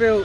లేదు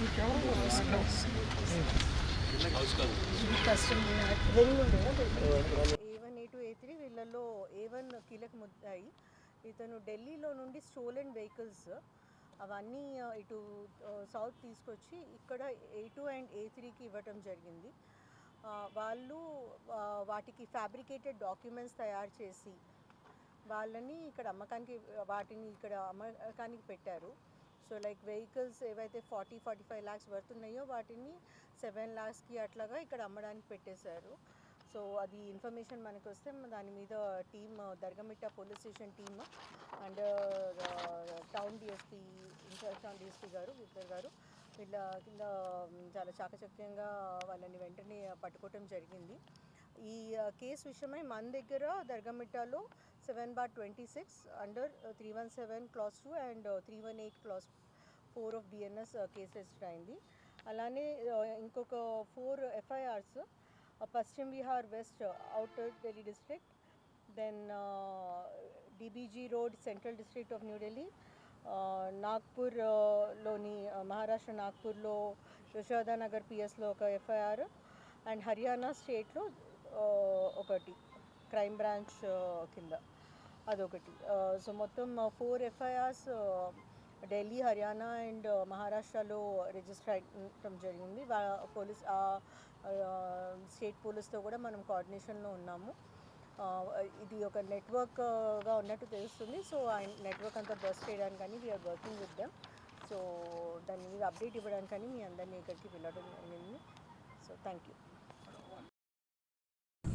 A one A two A three వీళ్ళల్లో A one కీలక ముద్దాయి. ఇతను ఢిల్లీలో నుండి స్టోలెన్ వెహికల్స్ అవన్నీ ఇటు సౌత్ తీసుకొచ్చి ఇక్కడ ఏ టూ అండ్ ఏ త్రీకి ఇవ్వటం జరిగింది. వాళ్ళు వాటికి ఫ్యాబ్రికేటెడ్ డాక్యుమెంట్స్ తయారు చేసి వాళ్ళని ఇక్కడ అమ్మకానికి వాటిని ఇక్కడ అమ్మకానికి పెట్టారు. సో లైక్ వెహికల్స్ ఏవైతే forty forty five lakhs worth ఉన్నాయో వాటిని సెవెన్ ల్యాక్స్కి అట్లాగా ఇక్కడ అమ్మడానికి పెట్టేశారు. సో అది ఇన్ఫర్మేషన్ మనకు వస్తే దాని మీద team Dargamitta police station team and town DSP incharge town DSP గారు విక్టర్ గారు వీళ్ళ కింద um, చాలా చాకచక్యంగా వాళ్ళని వెంటనే పట్టుకోవటం జరిగింది. ఈ కేసు విషయమై మన దగ్గర దర్గమిట్టాలో seven bar twenty six under three one seven class two and three one eight class four of BNS case register అయింది. అలానే ఇంకొక four FIRs Paschim Vihar west outer Delhi district then DBG road central district of New Delhi నాగ్పూర్లోని నాగ్పూర్లోని మహారాష్ట్ర నాగ్పూర్లో యశోదానగర్ పిఎస్లో ఒక FIR and Haryana స్టేట్లో ఒకటి. Crime branch కింద. అదొకటి. సో మొత్తం four FIRs Delhi Haryana and మహారాష్ట్రలో రిజిస్టర్ అయ్యడం జరిగింది. పోలీస్ స్టేట్ పోలీస్తో కూడా మనం కోఆర్డినేషన్లో ఉన్నాము. ఇది ఒక నెట్వర్క్గా ఉన్నట్టు తెలుస్తుంది. సో ఆ నెట్వర్క్ అంతా బస్ చేయడానికి కానీ we are working with them so దాని మీద అప్డేట్ ఇవ్వడానికి కానీ మీ అందరినీ ఇక్కడికి వెళ్ళడం జరిగింది. So thank you